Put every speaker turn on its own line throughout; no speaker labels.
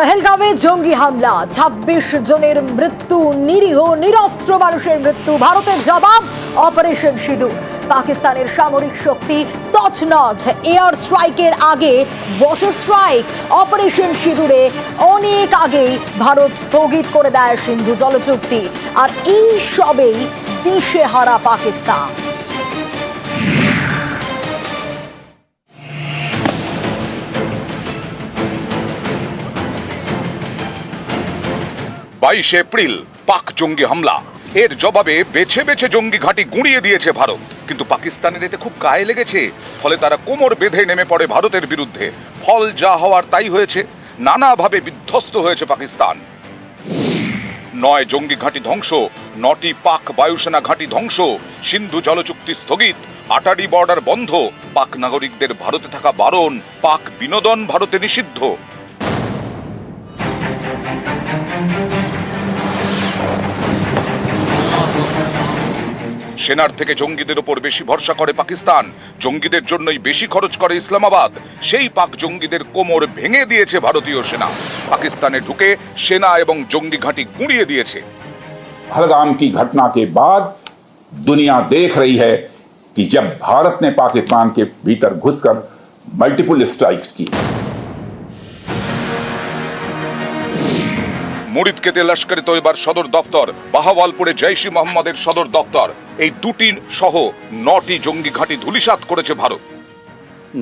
পহেলগামে জঙ্গি হামলা, ছাব্বিশ জনের মৃত্যু, নিরীহ, নিরস্ত্র মানুষের মৃত্যু, ভারতের জবাব অপারেশন সিঁদুর। পাকিস্তানের সামরিক শক্তি তছনছ, এয়ার স্ট্রাইকের আগে ওয়াটার স্ট্রাইক, অপারেশন সিঁদুরে অনেক আগেই ভারত স্থগিত করে দেয় সিন্ধু জলচুক্তি। আর এই সবেই দিশে হারা পাকিস্তান।
বাইশে এপ্রিল, পাক জঙ্গি হামলা। এর জবাবে বেছে বেছে জঙ্গি ঘাঁটি গুঁড়িয়ে দিয়েছে ভারত। কিন্তু পাকিস্তানের এতে খুব গায়ে লেগেছে। ফলে তারা কোমর বেঁধে নেমে পড়ে ভারতের বিরুদ্ধে। ফল যা হওয়ার তাই হয়েছে। নানাভাবে বিধ্বস্ত হয়েছে পাকিস্তান। নয় জঙ্গি ঘাঁটি ধ্বংস, নটি পাক বায়ুসেনা ঘাঁটি ধ্বংস। সিন্ধু জলচুক্তি স্থগিত, আটারি বর্ডার বন্ধ। পাক নাগরিকদের ভারতে থাকা বারণ, পাক বিনোদন ভারতে নিষিদ্ধ। সেনার থেকে জঙ্গিদের উপর বেশি ভরসা করে পাকিস্তান জঙ্গিদের জন্যই বেশি খরচ করে ইসলামাবাদ সেই পাক জঙ্গিদের কোমর ভেঙে দিয়েছে ভারতীয় সেনা পাকিস্তানে ঢুকে সেনা এবং জঙ্গি ঘাঁটি গুঁড়িয়ে দিয়েছে
पहलगाम की घटना के बाद दुनिया देख रही है कि जब भारत ने पाकिस्तान के भीतर घुसकर मल्टीपल स्ट्राइक्स की
মুরিদ কেতে লস্করে তৈবার সদর দফতর, বাহাওয়ালপুরে জৈশ ই মোহাম্মদের সদর দপ্তর এই দুটির সহ নটি জঙ্গি ঘাঁটি ধুলিসাত করেছে Bharat.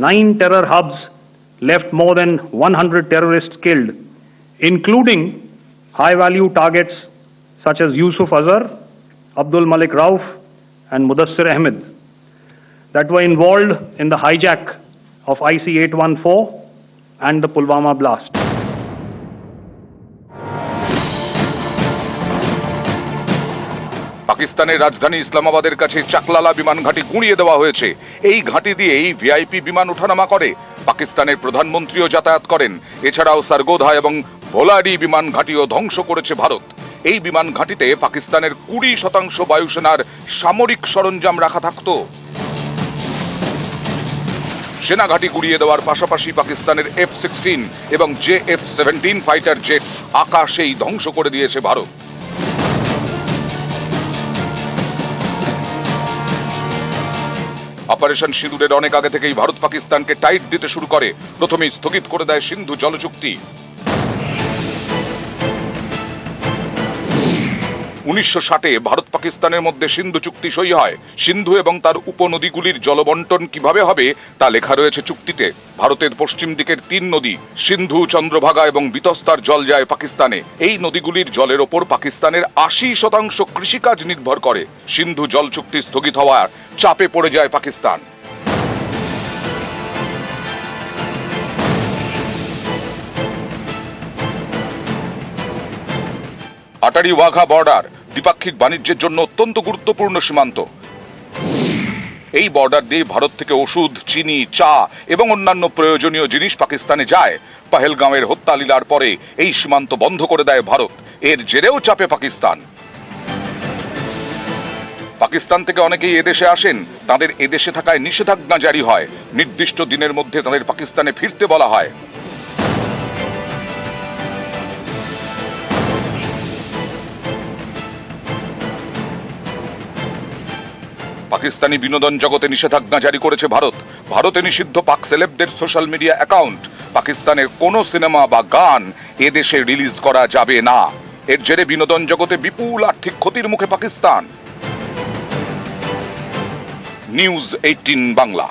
Nine terror hubs left more than one hundred terrorists killed including high value targets such as Yusuf Azhar Abdul Malik Rauf and Mudassir Ahmed that were involve in the hijack of IC eight one four and the Pulwama blast
পাকিস্তানের রাজধানী ইসলামাবাদের কাছে চাকলালা বিমান ঘাঁটি গুঁড়িয়ে দেওয়া হয়েছে। এই ঘাঁটি দিয়েই ভিআইপি বিমান ওঠানামা করে। পাকিস্তানের প্রধানমন্ত্রীও যাতায়াত করেন। এছাড়াও সারগোধা এবং ভোলাডি বিমান ঘাঁটিও ধ্বংস করেছে ভারত। এই বিমান ঘাঁটিতে পাকিস্তানের কুড়ি শতাংশ বায়ুসেনার সামরিক সরঞ্জাম রাখা থাকতো। সেনাঘাঁটি গুড়িয়ে দেওয়ার পাশাপাশি পাকিস্তানের এফ সিক্সটিন এবং J F seventeen fighter jet আকাশেই ধ্বংস করে দিয়েছে ভারত। অপারেশন সিঁদুরের অনেক আগে থেকেই ভারত পাকিস্তানকে টাইট দিতে শুরু করে। প্রথমেই স্থগিত করে দেয় সিন্ধু জলচুক্তি। উনিশশো ষাটে ভারত পাকিস্তানের মধ্যে সিন্ধু চুক্তি সই হয়। সিন্ধু এবং তার উপনদীগুলির জলবন্টন কীভাবে হবে, তা লেখা রয়েছে চুক্তিতে। ভারতের পশ্চিম দিকের তিন নদী, সিন্ধু, চন্দ্রভাগা এবং বিতস্তার জল যায় পাকিস্তানে। এই নদীগুলির জলের ওপর পাকিস্তানের আশি শতাংশ কৃষিকাজ নির্ভর করে। সিন্ধু জল চুক্তি স্থগিত হওয়ার চাপে পড়ে যায় পাকিস্তান। আটারি ওয়াঘা বর্ডার দ্বিপাক্ষিক বাণিজ্যের জন্য অত্যন্ত গুরুত্বপূর্ণ সীমান্ত। এই বর্ডার দিয়ে ভারত থেকে ওষুধ, চিনি, চা এবং অন্যান্য প্রয়োজনীয় জিনিস পাকিস্তানে যায়। পাহেলগাঁওয়ের হত্যা লীলার পরে এই সীমান্ত বন্ধ করে দেয় ভারত। এর জেরেও চাপে পাকিস্তান। পাকিস্তান থেকে অনেকেই এদেশে আসেন। তাদের এদেশে থাকায় নিষেধাজ্ঞা জারি হয়। নির্দিষ্ট দিনের মধ্যে তাদের পাকিস্তানে ফিরতে বলা হয়। পাকিস্তানি বিনোদন জগতে নিষেধাজ্ঞা জারি করেছে ভারত। ভারতে নিষিদ্ধ পাক সেলেবদের সোশ্যাল মিডিয়া অ্যাকাউন্ট। পাকিস্তানের কোনো সিনেমা বা গান এদেশে রিলিজ করা যাবে না। এর জেরে বিনোদন জগতে বিপুল আর্থিক ক্ষতির মুখে পাকিস্তান। News eighteen Bangla.